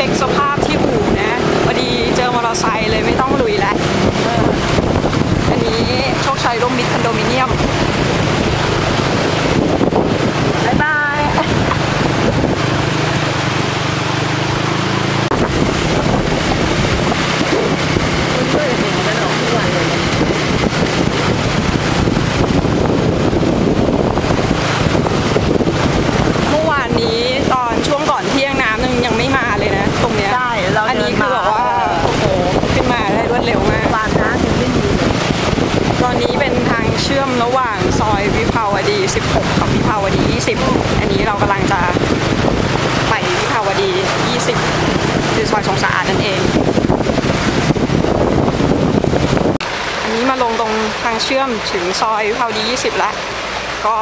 ช็คสภาพที่อู่นะพอดีเจอมอเตอร์ไซค์เลยไม่ต้องลุยแล้วอันนี้โชคชัยร่มมิตรคอนโดมิเนียม ชื่อมระหว่างซอยวิภาวดี 16 กับวิภาวดี 20 อันนี้เรากำลังจะไปวิภาวดี 20 คือซอยสงสะอาดนั่นเอง อันนี้มาลงตรงทางเชื่อมถึงซอยวิภาวดี 20 แล้ว ก็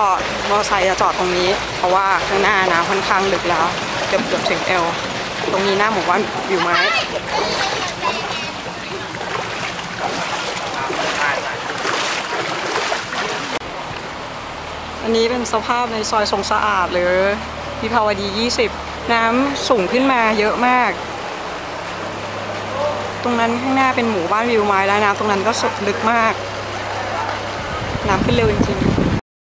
มอเตอร์ไซค์จะจอดตรงนี้ เพราะว่าข้างหน้าน้ำค่อนข้างลึกแล้ว เกือบเกือบถึงเอว ตรงนี้หน้าหมู่บ้านวิวไหม อันนี้เป็นสภาพในซอยทรงสะอาดหรือวิภาวดี 20 น้ำสูงขึ้นมาเยอะมาก ตรงนั้นข้างหน้าเป็นหมู่บ้านวิวไม้แล้วน้ำตรงนั้นก็สดลึกมาก น้ำขึ้นเร็วจริง